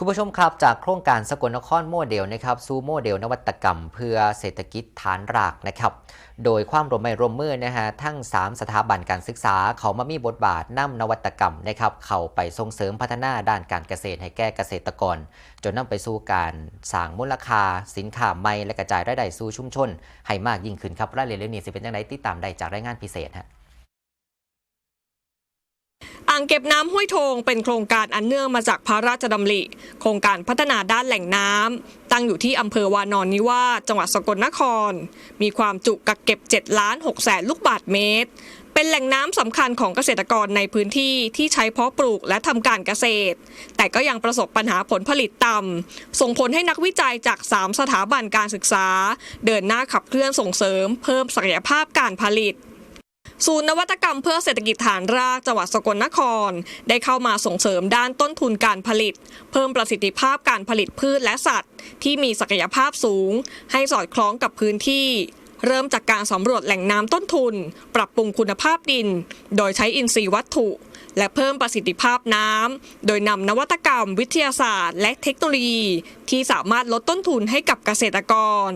คุณผู้ชมครับจากโครงการสกลนครโมเดลนะครับสู่โมเดลนวัตกรรม เพื่อเศรษฐกิจฐานรากนะครับ โดยความร่วมไมือร่วมมือนะฮะทั้ง 3 สถาบันการศึกษา เขามามีบทบาทนำนวัตกรรมนะครับเข้าไปส่งเสริมพัฒนาด้านการเกษตรให้แก่เกษตรกร จนนำไปสู่การสร้างมูลค่าสินค้าใหม่และกระจายรายได้สู่ชุมชน ให้มากยิ่งขึ้นครับรายละเอียดเรื่องนี้สิเป็นยังไงติดตามได้จากรายงานพิเศษฮะางเก็บน้ำห้วยโทงเป็นโครงการอันเนื่องมาจากพระราชดำริ โครงการพัฒนาด้านแหล่งน้ำตั้งอยู่ที่อำเภอวานอนนิวาสจังหวัดสกลนคร มีความจุกักเก็บ 7 ล้าน6แสนลูกบาทเมตร เป็นแหล่งน้ำสำคัญของเกษตรกรในพื้นที่ที่ใช้เพาะปลูกและทำการเกษตร แต่ก็ยังประสบปัญหาผลผลิตต่ำส่งผลให้นักวิจัยจาก 3 สถาบันการศึกษา เดินหน้าขับเคลื่อนส่งเสริม เพิ่มศักยภาพการผลิต ศูนย์นวัตกรรมเพื่อเศรษฐกิจฐานรากจังหวัดสกลนคร ได้เข้ามาส่งเสริมด้านต้นทุนการผลิต เพิ่มประสิทธิภาพการผลิตพืชและสัตว์ ที่มีศักยภาพสูง ให้สอดคล้องกับพื้นที่ เริ่มจากการสำรวจแหล่งน้ำต้นทุน ปรับปรุงคุณภาพดิน โดยใช้อินทรีย์วัตถุและเพิ่มประสิทธิภาพน้ำ โดยนำนวัตกรรม วิทยาศาสตร์ และเทคโนโลยี ที่สามารถลดต้นทุนให้กับเกษตรกร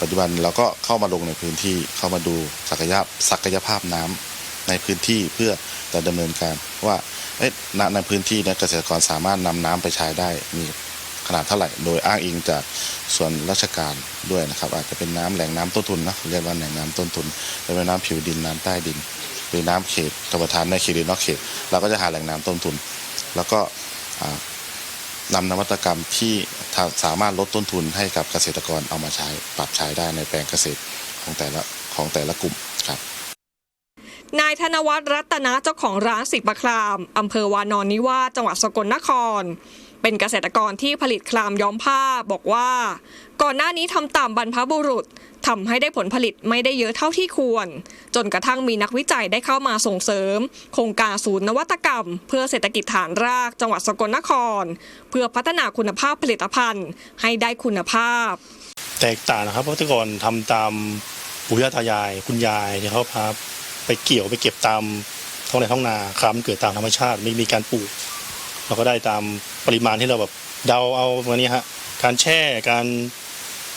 ปัจจุบันเราก็เข้ามาลงในพื้นที่เข้ามาดูศักยภาพศักยภาพน้ำในพื้นที่เพื่อจะดำเนินการว่าณในพื้นที่เนยเกษตรกรสามารถนำน้ำไปใช้ได้มีขนาดเท่าไหร่ โดยอ้างอิงจากส่วนราชการด้วยนะครับ อาจจะเป็นน้ำแหล่งน้ำต้นทุนนะเรียกว่าแหล่งน้ำต้นทุนเป็นน้ำผิวดินน้ำใต้ดินหรือน้ำเขตธรรมทานในเขตหรือนอกเขตเราก็จะหาแหล่งน้ำต้นทุน แล้วก็ นำนวัตกรรมที่สามารถลดต้นทุนให้กับเกษตรกรเอามาใช้ปรับใช้ได้ในแปลงเกษตรของแต่ละของแต่ละกลุ่มครับนายธนวัฒน์รัตนะเจ้าของร้านสิบประครามอำเภอวานอนนิวาสจังหวัดสกลนคร เป็นเกษตรกรที่ผลิตครามย้อมผ้าบอกว่า ก่อนหน้านี้ทำตามบรรพบุรุษทำให้ได้ผลผลิตไม่ได้เยอะเท่าที่ควร จนกระทั่งมีนักวิจัยได้เข้ามาส่งเสริม โครงการศูนย์นวัตกรรม เพื่อเศรษฐกิจฐานรากจังหวัดสกลนคร เพื่อพัฒนาคุณภาพผลิตภัณฑ์ให้ได้คุณภาพ แตกต่างนะครับเพราะแต่ก่อนทำตามปู่ย่าตายาย คุณยายที่เขาพาไปเกี่ยวไปเก็บตามท้องไร่ท้องนาครับมันเกิดตามธรรมชาติไม่มีการปลูก เราก็ได้ตามปริมาณที่เราแบบเดาเอาวันนี้ฮะการแช่การ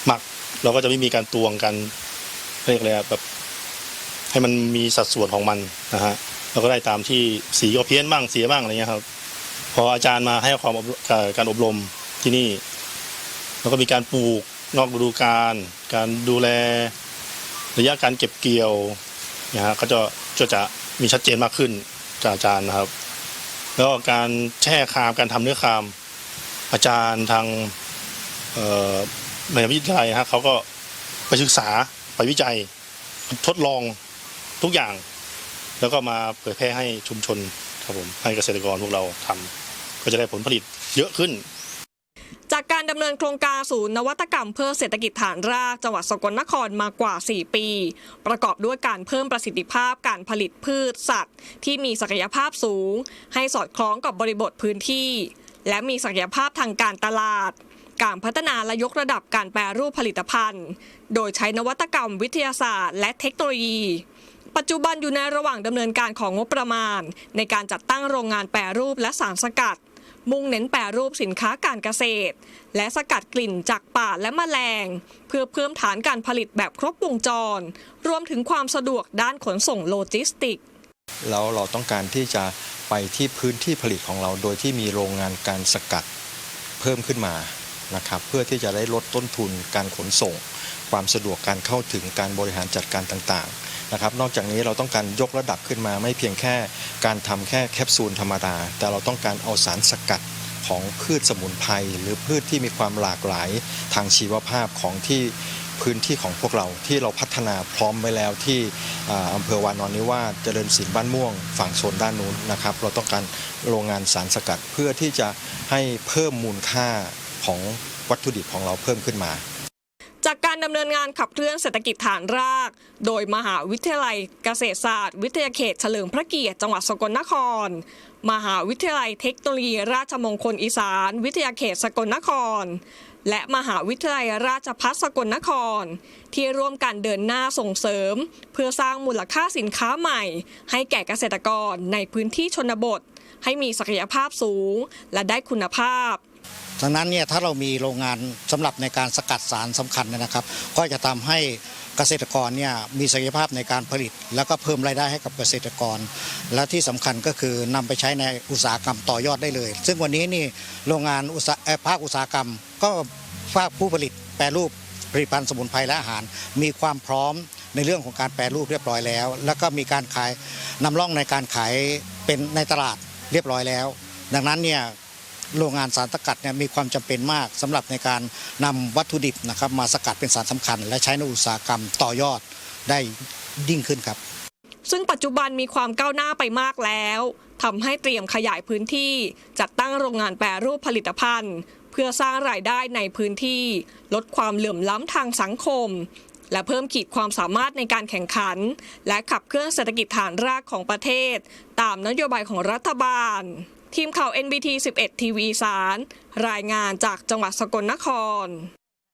หมัก เราก็จะไม่มีการตวงกันเรียกอะไรแบบให้มันมีสัดส่วนของมันนะฮะเราก็ได้ตามที่สีก็เพี้ยนบ้างเสียบ้างอะไรเงี้ยครับ พออาจารย์มาให้ความการอบรมที่นี่แล้วก็มีการปลูกนอกฤดูกาลการดูแลระยะการเก็บเกี่ยวนะฮะก็จะจะจะมีชัดเจนมากขึ้นจากอาจารย์นะครับ แล้วก็การแช่คามการทำเนื้อคาม อาจารย์ทางเอ่อมหาวิทยาลัยฮะเขาก็ไปศึกษาไปวิจัยทดลองทุกอย่าง แล้วก็มาเผยแพร่ให้ชุมชนครับผมให้เกษตรกรพวกเราทำก็จะได้ผลผลิตเยอะขึ้น จากการดำเนินโครงการศูนย์นวัตกรรมเพื่อเศรษฐกิจฐานรากจังหวัดสกลนครมากว่า 4 ปี ประกอบด้วยการเพิ่มประสิทธิภาพการผลิตพืชสัตว์ ที่มีศักยภาพสูง ให้สอดคล้องกับบริบทพื้นที่ และมีศักยภาพทางการตลาด การพัฒนาและยกระดับการแปรรูปผลิตภัณฑ์ โดยใช้นวัตกรรมวิทยาศาสตร์ และเทคโนโลยีปัจจุบันอยู่ในระหว่างดำเนินการของงบประมาณ ในการจัดตั้งโรงงานแปรรูปและสารสกัด มุ่งเน้นแปรรูปสินค้าการเกษตร และสกัดกลิ่นจากป่าและแมลง เพื่อเพิ่มฐานการผลิตแบบครบวงจร รวมถึงความสะดวกด้านขนส่งโลจิสติก แล้วเราต้องการที่จะไปที่พื้นที่ผลิตของเราโดยที่มีโรงงานการสกัดเพิ่มขึ้นมา นะครับเพื่อที่จะได้ลดต้นทุนการขนส่ง ความสะดวกการเข้าถึงการบริหารจัดการต่างๆนะครับนอกจากนี้เราต้องการยกระดับขึ้นมาไม่เพียงแค่การทำแค่แคปซูลธรรมดา แต่เราต้องการเอาสารสกัดของพืชสมุนไพรหรือพืชที่มีความหลากหลายทางชีวภาพของที่พื้นที่ของพวกเราที่เราพัฒนาพร้อมไว้แล้วที่อ่าอำเภอวานอนนิวาสเจริญศิลป์บ้านม่วง ฝั่งโซนด้านนู้นนะครับ เราต้องการโรงงานสารสกัดเพื่อที่จะให้เพิ่มมูลค่า ของวัตถุดิบของเราเพิ่มขึ้นมา จากการดำเนินงานขับเคลื่อนเศรษฐกิจฐานราก โดยมหาวิทยาลัยเกษตรศาสตร์ วิทยาเขตเฉลิมพระเกียรติจังหวัดสกลนคร มหาวิทยาลัยเทคโนโลยี ราชมงคลอีสาน วิทยาเขตสกลนคร และมหาวิทยาลัยราชภัฏสกลนคร ที่ร่วมกันเดินหน้าส่งเสริม เพื่อสร้างมูลค่าสินค้าใหม่ ให้แก่เกษตรกรในพื้นที่ชนบท ให้มีศักยภาพสูง และได้คุณภาพ ดังนั้นเนี่ยถ้าเรามีโรงงานสำหรับในการสกัดสารสำคัญเนยนะครับ ก็จะทำให้เกษตรกรเนี่ยมีศักยภาพในการผลิต แล้วก็เพิ่มรายได้ให้กับเกษตรกร และที่สำคัญก็คือนำไปใช้ในอุตสาหกรรมต่อยอดได้เลย ซึ่งวันนี้นี่โรงงานอุตสาหภาคอุตสาหกรรม ก็ภาคผู้ผลิตแปรรูปผลิตภัณฑ์สมุนไพรและอาหาร มีความพร้อมในเรื่องของการแปรรูปเรียบร้อยแล้ว แล้วก็มีการขายนำร่องในการขายเป็นในตลาดเรียบร้อยแล้ว ดังนั้นเนี่ย โรงงานสารสกัดเนี่ยมีความจำเป็นมากสำหรับในการนำวัตถุดิบนะครับมาสกัดเป็นสารสำคัญ และใช้ในอุตสาหกรรมต่อยอดได้ยิ่งขึ้นครับ ซึ่งปัจจุบันมีความก้าวหน้าไปมากแล้วทำให้เตรียมขยายพื้นที่ จัดตั้งโรงงานแปรรูปผลิตภัณฑ์ เพื่อสร้างรายได้ในพื้นที่ ลดความเหลื่อมล้ำทางสังคม และเพิ่มขีดความสามารถในการแข่งขัน และขับเคลื่อนเศรษฐกิจฐานรากของประเทศ ตามนโยบายของรัฐบาล ทีมข่าว NBT 11 ทีวีสาร รายงานจากจังหวัดสกลนคร